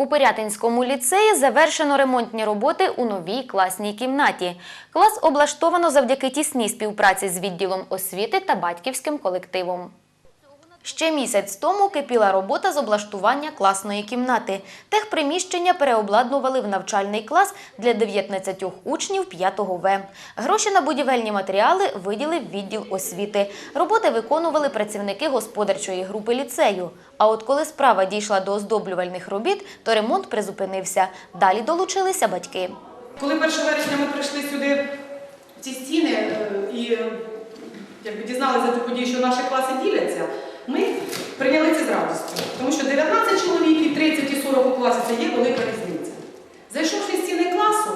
У Пирятинському ліцеї завершено ремонтні роботи у новій класній кімнаті. Клас облаштовано завдяки тісній співпраці з відділом освіти та батьківським колективом. Ще місяць тому кипіла робота з облаштування класної кімнати. Техприміщення переобладнували в навчальний клас для 19 учнів 5 В. Гроші на будівельні матеріали виділив відділ освіти. Роботи виконували працівники господарчої групи ліцею. А от коли справа дійшла до оздоблювальних робіт, то ремонт призупинився. Далі долучилися батьки. Коли 1 вересня ми прийшли сюди в ці стіни е, і е, дізналися ту подію, що наші класи діляться, ми прийняли це з радістю. Тому що 19 чоловіків, 30 і 40 у класі це є велика різниця. Зайшовши в стіни класу,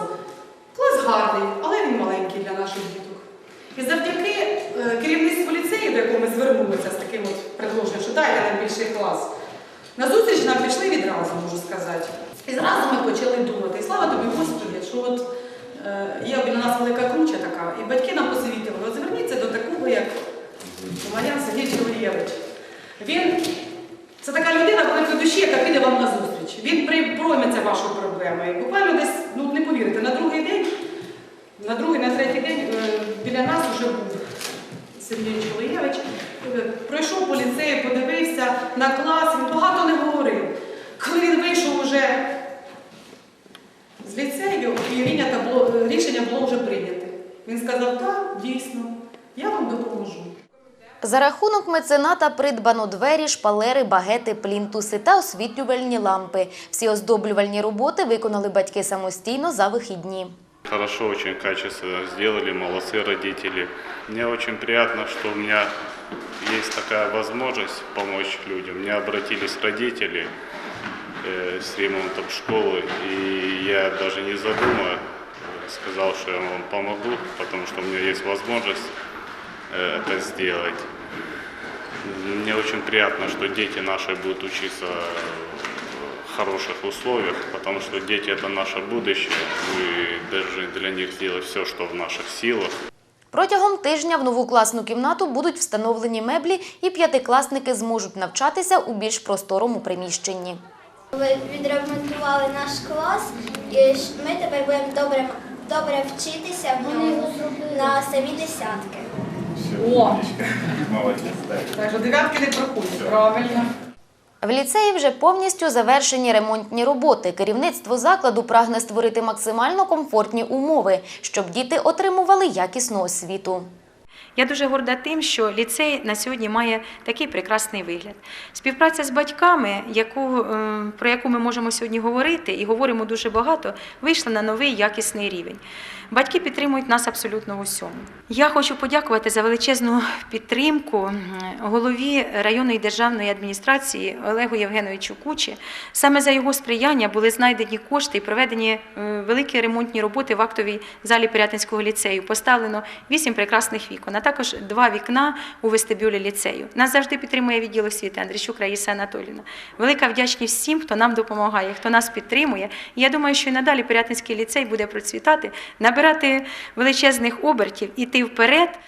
клас гарний, але він маленький для наших діток. І завдяки е, керівництву ліцею, до якого ми звернулися з таким от предложенням, що дайте нам більший клас, на зустріч нам пішли відразу, можу сказати. І зразу ми почали думати. І слава тобі, Господи, що от е, є біля нас велика круча така, і батьки нам посовітували, от зверніться до такого, як Мар'ян Сергій Чоловєвич. Він це така людина великої душі, яка піде вам на зустріч. Він при- пройметься вашою проблемою. Буквально десь, ну не повірите, на другий день, на другий, на третій день е, біля нас вже був Сергій Чоловєвич. Е, Пройшов по ліцею, подивився на клас, він багато не говорив. Коли він вийшов уже з ліцею, і було, рішення було вже прийняте. Він сказав, так, дійсно, я вам допоможу. За рахунок мецената придбано двері, шпалери, багети, плінтуси та освітлювальні лампи. Всі оздоблювальні роботи виконали батьки самостійно за вихідні. Хорошо, очень качественно сделали, молодцы родители. Мне очень приятно, что у меня есть такая возможность помочь людям. Мне обратились родители э, с ремонтом школы, и я даже не задумывая сказал, что я вам помогу, потому что у меня есть возможность э, это сделать. Мне очень приятно, что дети наши будут учиться хороших условиях, потому что дети это наше будущее. Мы должны для них сделать все, что в наших силах. Протягом тижня в нову класну кімнату будуть встановлені меблі, і п'ятикласники зможуть навчатися у більш просторому приміщенні. Ви відремонтували наш клас, і ж ми тепер будемо добре, добре вчитися в ньому на самі десятки. О, Молодец, да. так що дев'ятки не проходять, правильно. В ліцеї вже повністю завершені ремонтні роботи. Керівництво закладу прагне створити максимально комфортні умови, щоб діти отримували якісну освіту. Я дуже горда тим, що ліцей на сьогодні має такий прекрасний вигляд. Співпраця з батьками, яку, е, про яку ми можемо сьогодні говорити, і говоримо дуже багато, вийшла на новий якісний рівень. Батьки підтримують нас абсолютно в усьому. Я хочу подякувати за величезну підтримку голові районної державної адміністрації Олегу Євгеновичу Кучі. Саме за його сприяння були знайдені кошти і проведені е, великі ремонтні роботи в актовій залі Пирятинського ліцею. Поставлено вісім прекрасних вікон, також два вікна у вестибюлі ліцею. Нас завжди підтримує відділ освіти Андрійчук Раїса Анатоліна. Велика вдячність всім, хто нам допомагає, хто нас підтримує. І я думаю, що і надалі Пирятинський ліцей буде процвітати, набирати величезних обертів, іти вперед.